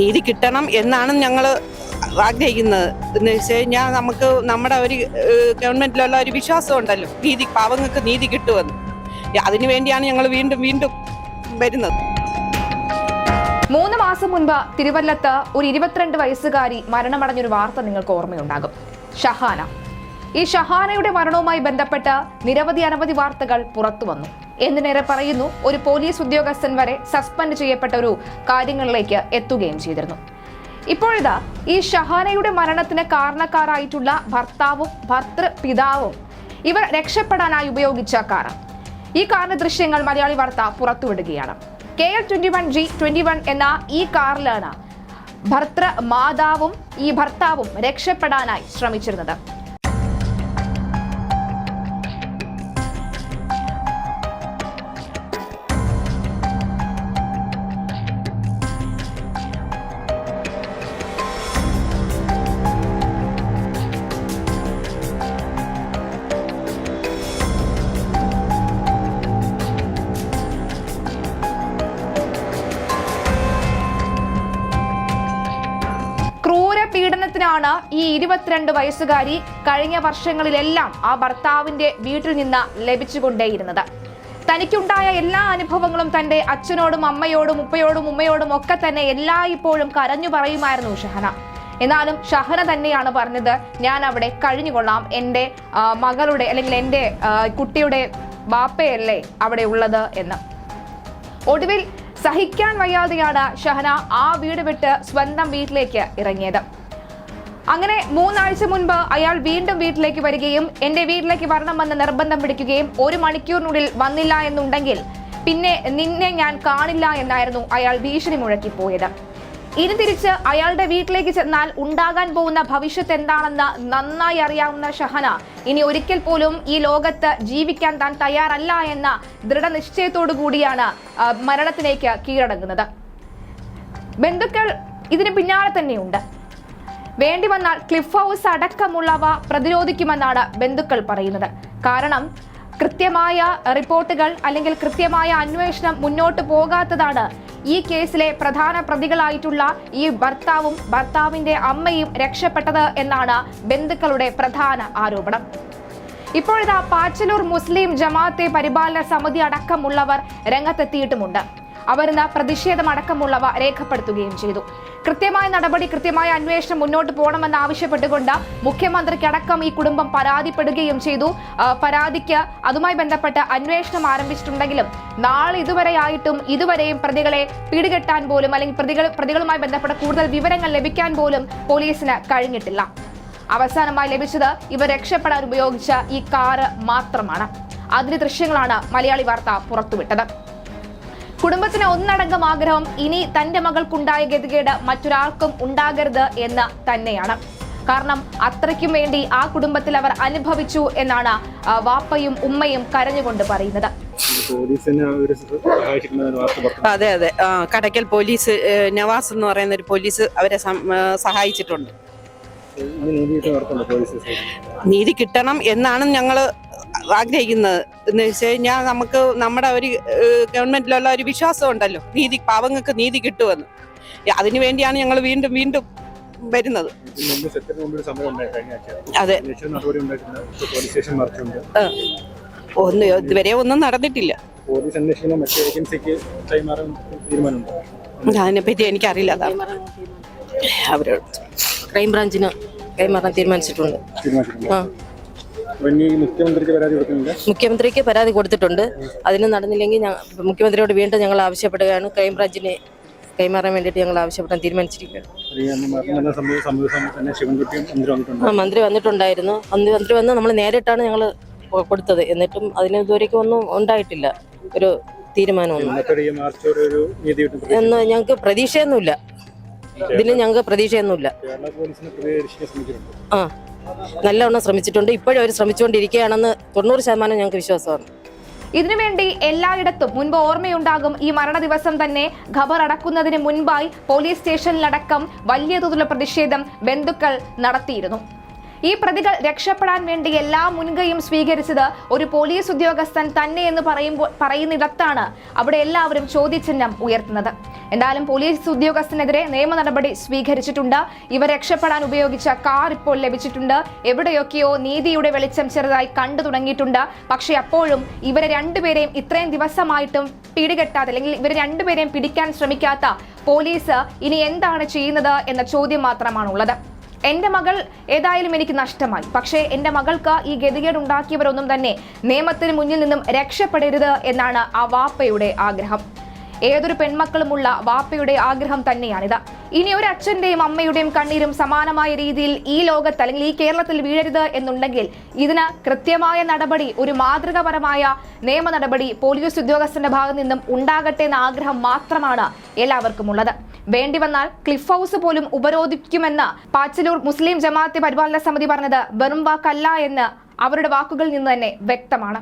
നീതി കിട്ടണം എന്നാണ് ഞങ്ങൾ ആഗ്രഹിക്കുന്നത്. എന്ന് വെച്ച് കഴിഞ്ഞാൽ നമുക്ക് നമ്മുടെ ഒരു ഗവൺമെന്റിലുള്ള ഒരു വിശ്വാസം ഉണ്ടല്ലോ നീതി പാവങ്ങൾക്ക് നീതി കിട്ടുമെന്ന്. അതിനു വേണ്ടിയാണ് ഞങ്ങൾ വീണ്ടും വീണ്ടും വരുന്നത്. മൂന്ന് മാസം മുൻപ് തിരുവല്ലത്ത് ഒരു ഇരുപത്തിരണ്ട് വയസ്സുകാരി മരണമടഞ്ഞൊരു വാർത്ത നിങ്ങൾക്ക് ഓർമ്മയുണ്ടാകും. ഷഹാന. ഈ ഷഹാനയുടെ മരണവുമായി ബന്ധപ്പെട്ട് നിരവധി അനവധി വാർത്തകൾ പുറത്തു വന്നു. എന്തിനേറെ പറയുന്നു ഒരു പോലീസ് ഉദ്യോഗസ്ഥൻ വരെ സസ്പെൻഡ് ചെയ്യപ്പെട്ട ഒരു കാര്യങ്ങളിലേക്ക് എത്തുകയും ചെയ്തിരുന്നു. ഇപ്പോഴിതാ ഈ ഷഹാനയുടെ മരണത്തിന് കാരണക്കാരായിട്ടുള്ള ഭർത്താവും ഭർത്തൃപിതാവും ഇവർ രക്ഷപ്പെടാനായി ഉപയോഗിച്ച കാർ ഈ കാറിന്റെ ദൃശ്യങ്ങൾ മലയാളി വാർത്ത പുറത്തുവിടുകയാണ്. K L twenty one G twenty one എന്ന ഈ കാറിലാണ് ഭർത്തൃ മാതാവും ഈ ഭർത്താവും രക്ഷപ്പെടാനായി ശ്രമിച്ചിരുന്നത്. ക്രൂര പീഡനത്തിനാണ് ഈ ഇരുപത്തിരണ്ട് വയസ്സുകാരി കഴിഞ്ഞ വർഷങ്ങളിലെല്ലാം ആ ഭർത്താവിന്റെ വീട്ടിൽ നിന്ന് ലഭിച്ചുകൊണ്ടേയിരുന്നത്. തനിക്കുണ്ടായ എല്ലാ അനുഭവങ്ങളും തന്റെ അച്ഛനോടും അമ്മയോടും ഉപ്പയോടും ഉമ്മയോടും ഒക്കെ തന്നെ എല്ലായ്പ്പോഴും കരഞ്ഞു പറയുമായിരുന്നു ഷഹന. എന്നാലും ഷഹന തന്നെയാണ് പറഞ്ഞത് ഞാൻ അവിടെ കഴിഞ്ഞുകൊള്ളാം. എന്റെ മകളുടെ അല്ലെങ്കിൽ എന്റെ കുട്ടിയുടെ ബാപ്പയല്ലേ അവിടെ ഉള്ളത് എന്ന്. ഒടുവിൽ സഹിക്കാൻ വയ്യാതെയാണ് ഷഹന ആ വീട് വിട്ട് സ്വന്തം വീട്ടിലേക്ക് ഇറങ്ങിയത്. അങ്ങനെ മൂന്നാഴ്ച മുൻപ് അയാൾ വീണ്ടും വീട്ടിലേക്ക് വരികയും എന്റെ വീട്ടിലേക്ക് വരണമെന്ന് നിർബന്ധം പിടിക്കുകയും ഒരു മണിക്കൂറിനുള്ളിൽ വന്നില്ല എന്നുണ്ടെങ്കിൽ പിന്നെ നിന്നെ ഞാൻ കാണില്ല എന്നായിരുന്നു അയാൾ ഭീഷണി മുഴക്കി പോയത് ഇനി തിരിച്ച് അയാളുടെ വീട്ടിലേക്ക് ചെന്നാൽ ഉണ്ടാകാൻ പോകുന്ന ഭവിഷ്യത്ത് എന്താണെന്ന് നന്നായി അറിയാവുന്ന ഷഹന ഇനി ഒരിക്കൽ പോലും ഈ ലോകത്ത് ജീവിക്കാൻ താൻ തയ്യാറല്ല എന്ന ദൃഢനിശ്ചയത്തോടു കൂടിയാണ് മരണത്തിലേക്ക് കീഴടങ്ങുന്നത്. ബന്ധുക്കൾ ഇതിന് പിന്നാലെ തന്നെയുണ്ട്. വേണ്ടി വന്നാൽ ക്ലിഫ് ഹൗസ് അടക്കമുള്ളവ പ്രതിരോധിക്കുമെന്നാണ് ബന്ധുക്കൾ പറയുന്നത്. കാരണം കൃത്യമായ റിപ്പോർട്ടുകൾ അല്ലെങ്കിൽ കൃത്യമായ അന്വേഷണം മുന്നോട്ട് പോകാത്തതാണ് ഈ കേസിലെ പ്രധാന പ്രതികളായിട്ടുള്ള ഈ ഭർത്താവും ഭർത്താവിന്റെ അമ്മയും രക്ഷപ്പെട്ടത് എന്നാണ് ബന്ധുക്കളുടെ പ്രധാന ആരോപണം. ഇപ്പോഴിതാ പാച്ചലൂർ മുസ്ലിം ജമാഅത്തെ പരിപാലന സമിതി അടക്കമുള്ളവർ രംഗത്തെത്തിയിട്ടുമുണ്ട്. അവർ പ്രതിഷേധമടക്കമുള്ളവ പ്രതിഷേധം രേഖപ്പെടുത്തുകയും ചെയ്തു. കൃത്യമായ നടപടി കൃത്യമായ അന്വേഷണം മുന്നോട്ട് പോകണമെന്ന് ആവശ്യപ്പെട്ടുകൊണ്ട് മുഖ്യമന്ത്രിക്കടക്കം ഈ കുടുംബം പരാതിപ്പെടുകയും ചെയ്തു. പരാതിക്ക് അതുമായി ബന്ധപ്പെട്ട് അന്വേഷണം ആരംഭിച്ചിട്ടുണ്ടെങ്കിലും നാളെ ഇതുവരെയായിട്ടും ഇതുവരെയും പ്രതികളെ പിടികെട്ടാൻ പോലും അല്ലെങ്കിൽ പ്രതികൾ പ്രതികളുമായി ബന്ധപ്പെട്ട കൂടുതൽ വിവരങ്ങൾ ലഭിക്കാൻ പോലും പോലീസിന് കഴിഞ്ഞിട്ടില്ല. അവസാനമായി ലഭിച്ചത് ഇവർ രക്ഷപ്പെടാൻ ഉപയോഗിച്ച ഈ കാറ് മാത്രമാണ്. അതിന്റെ ദൃശ്യങ്ങളാണ് മലയാളി വാർത്ത പുറത്തുവിട്ടത്. കുടുംബത്തിന് ഒന്നടങ്കം ആഗ്രഹം ഇനി തന്റെ മകൾക്കുണ്ടായ ഗതികേട് മറ്റൊരാൾക്കും ഉണ്ടാകരുത് എന്ന് തന്നെയാണ്. കാരണം അത്രയ്ക്കും വേണ്ടി ആ കുടുംബത്തിൽ അവർ അനുഭവിച്ചു എന്നാണ് വാപ്പയും ഉമ്മയും കരഞ്ഞുകൊണ്ട് പറയുന്നത്. അതെ അതെ. കടക്കൽ കടയ്ക്കൽ പോലീസ് നവാസ് എന്ന് പറയുന്ന ഒരു പോലീസ് അവരെ സഹായിച്ചിട്ടുണ്ട്. നീതി കിട്ടണം എന്നാണ് ഞങ്ങൾ ആഗ്രഹിക്കുന്നത് എന്ന് വെച്ച് കഴിഞ്ഞാൽ നമുക്ക് നമ്മുടെ ഒരു ഗവൺമെന്റിലുള്ള ഒരു വിശ്വാസം ഉണ്ടല്ലോ നീതി പാവങ്ങൾക്ക് നീതി കിട്ടുമെന്ന്. അതിനു വേണ്ടിയാണ് ഞങ്ങൾ വീണ്ടും വീണ്ടും വരുന്നത്. അതെ. ഒന്ന് ഇതുവരെ ഒന്നും നടന്നിട്ടില്ല. പോലീസ് അന്വേഷണം മറ്റേ ഏജൻസിക്ക് കൈമാറാൻ തീരുമാനമുണ്ടോ? അതിനെപ്പറ്റി എനിക്കറിയില്ല. അവരോട് ക്രൈംബ്രാഞ്ചിന് കൈമാറാൻ തീരുമാനിച്ചിട്ടുണ്ട്. മുഖ്യമന്ത്രിക്ക് പരാതി കൊടുക്കുന്നില്ല മുഖ്യമന്ത്രിക്ക് പരാതി കൊടുത്തിട്ടുണ്ട്. അതിന് നടന്നില്ലെങ്കിൽ മുഖ്യമന്ത്രിയോട് വീണ്ടും ഞങ്ങൾ ആവശ്യപ്പെടുകയാണ്. ക്രൈംബ്രാഞ്ചിനെ കൈമാറാൻ വേണ്ടിയിട്ട് ഞങ്ങൾ ആവശ്യപ്പെടാൻ തീരുമാനിച്ചിരിക്കുകയാണ്. ആ മന്ത്രി വന്നിട്ടുണ്ടായിരുന്നു. അന്ന് മന്ത്രി വന്ന് നമ്മൾ നേരിട്ടാണ് ഞങ്ങൾ കൊടുത്തത്. എന്നിട്ടും അതിന് ഇതുവരേക്കും ഒന്നും ഉണ്ടായിട്ടില്ല. ഒരു തീരുമാനമൊന്നും. എന്ന് ഞങ്ങൾക്ക് പ്രതീക്ഷയൊന്നുമില്ല. ഇതിന് ഞങ്ങൾക്ക് പ്രതീക്ഷയൊന്നുമില്ല. ആ. നല്ലവണ്ണം ശ്രമിച്ചിട്ടുണ്ട്. ഇപ്പോഴും അവർ ശ്രമിച്ചുകൊണ്ടിരിക്കുകയാണെന്ന് തൊണ്ണൂറ് ശതമാനം ഞങ്ങൾക്ക് വിശ്വാസമാണ്. ഇതിനുവേണ്ടി എല്ലായിടത്തും മുൻപ് ഓർമ്മയുണ്ടാകും ഈ മരണ ദിവസം തന്നെ ഖബർ അടക്കുന്നതിന് മുൻപായി പോലീസ് സ്റ്റേഷനിലടക്കം വലിയ തോതിലുള്ള പ്രതിഷേധം ബന്ധുക്കൾ നടത്തിയിരുന്നു. ഈ പ്രതികൾ രക്ഷപ്പെടാൻ വേണ്ടി എല്ലാ മുൻകൈയും സ്വീകരിച്ചത് ഒരു പോലീസ് ഉദ്യോഗസ്ഥൻ തന്നെ എന്ന് പറയുമ്പോൾ പറയുന്നിടത്താണ് അവിടെ എല്ലാവരും ചോദ്യചിഹ്നം ഉയർത്തുന്നത്. എന്തായാലും പോലീസ് ഉദ്യോഗസ്ഥനെതിരെ നിയമ നടപടി സ്വീകരിച്ചിട്ടുണ്ട്. ഇവർ രക്ഷപ്പെടാൻ ഉപയോഗിച്ച കാർ ഇപ്പോൾ ലഭിച്ചിട്ടുണ്ട്. എവിടെയൊക്കെയോ നീതിയുടെ വെളിച്ചം ചെറുതായി കണ്ടു തുടങ്ങിയിട്ടുണ്ട്. പക്ഷേ അപ്പോഴും ഇവരെ രണ്ടുപേരെയും ഇത്രയും ദിവസമായിട്ടും പിടികെട്ടാതെ അല്ലെങ്കിൽ ഇവരെ രണ്ടുപേരെയും പിടിക്കാൻ ശ്രമിക്കാത്ത പോലീസ് ഇനി എന്താണ് ചെയ്യുന്നത് എന്ന ചോദ്യം മാത്രമാണുള്ളത്. എന്റെ മകൾ ഏതായാലും എനിക്ക് നഷ്ടമായി. പക്ഷേ എന്റെ മകൾക്ക് ഈ ഗതികേട് ഉണ്ടാക്കിയവരൊന്നും തന്നെ നിയമത്തിന് മുന്നിൽ നിന്നും രക്ഷപ്പെടരുത് എന്നാണ് ആ വാപ്പയുടെ ആഗ്രഹം. ഏതൊരു പെൺമക്കളുമുള്ള വാപ്പയുടെ ആഗ്രഹം തന്നെയാണിത്. ഇനി ഒരു അച്ഛന്റെയും അമ്മയുടെയും കണ്ണീരും സമാനമായ രീതിയിൽ ഈ ലോകത്ത് അല്ലെങ്കിൽ ഈ കേരളത്തിൽ വീഴരുത് എന്നുണ്ടെങ്കിൽ ഇതിന് കൃത്യമായ നടപടി ഒരു മാതൃകാപരമായ നിയമ നടപടി പോലീസ് ഉദ്യോഗസ്ഥന്റെ ഭാഗത്തു നിന്നും ഉണ്ടാകട്ടെ എന്ന ആഗ്രഹം മാത്രമാണ് എല്ലാവർക്കും ഉള്ളത് വേണ്ടി വന്നാൽ ക്ലിഫ് ഹൗസ് പോലും ഉപരോധിക്കുമെന്ന് പാച്ചലൂർ മുസ്ലിം ജമാഅത്തെ പരിപാലന സമിതി പറഞ്ഞത് വെറും വാക്കല്ല എന്ന് അവരുടെ വാക്കുകളിൽ നിന്ന് തന്നെ വ്യക്തമാണ്.